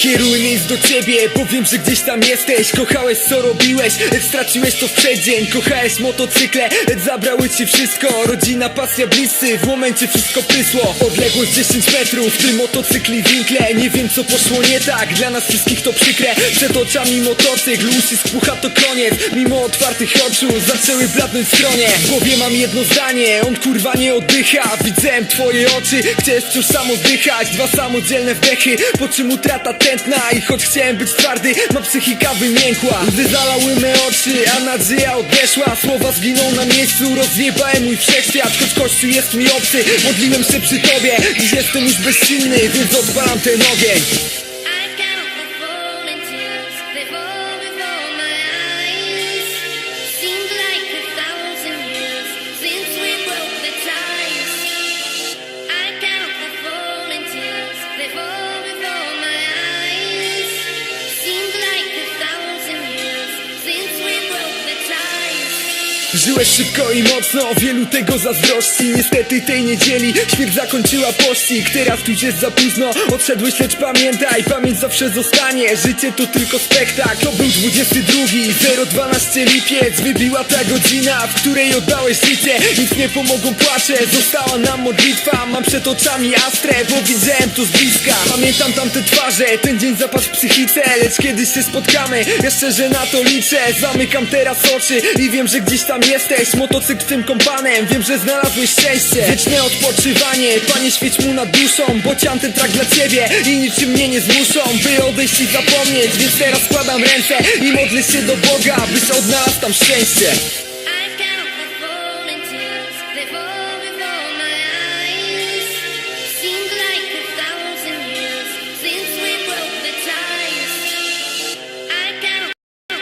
Kieruję miejsc do ciebie, bo wiem, że gdzieś tam jesteś. Kochałeś co robiłeś, straciłeś to w przeddzień. Kochałeś motocykle, zabrały ci wszystko. Rodzina, pasja, bliscy, w momencie wszystko prysło Odległość 10 metrów, w tym motocykli winkle. Nie wiem co poszło nie tak, dla nas wszystkich to przykre. Przed oczami motocykl, uścisk pucha to koniec. Mimo otwartych oczu, zaczęły bladnąć stronie. W mam jedno zdanie, on kurwa nie oddycha. Widziałem twoje oczy, chciałem wciąż samo zdychać. Dwa samodzielne wdechy, po czym utrata I choć chciałem być twardy, ma psychika wymiękła. Łzy zalały me oczy, a nadzieja odeszła Słowa zginą na miejscu, rozjebałem mój wszechświat Choć kościół jest mi obcy, modliłem się przy tobie Dziś jestem już bezsilny, więc odpalam ten ogień Żyłeś szybko i mocno, wielu tego zazdrości. Niestety tej niedzieli śmierć zakończyła pościg Teraz już jest za późno, odszedłeś lecz pamiętaj Pamięć zawsze zostanie, życie to tylko spektakl To był 22, 012 lipiec. Wybiła ta godzina, w której oddałeś życie. Nic nie pomogą płacze, została nam modlitwa. Mam przed oczami astrę, bo widziałem to z bliska. Pamiętam tamte twarze, ten dzień zapadł w psychice. Lecz kiedyś się spotkamy, ja szczerze na to liczę. Zamykam teraz oczy i wiem, że gdzieś tam jesteś Motocykl tym kompanem, wiem, że znalazłeś szczęście. Wieczne odpoczywanie, panie świeć mu nad duszą Bocian ten trak dla ciebie i niczym mnie nie zmuszą By odejść i zapomnieć, więc teraz składam ręce I modlę się do Boga, byś odnalazł tam szczęście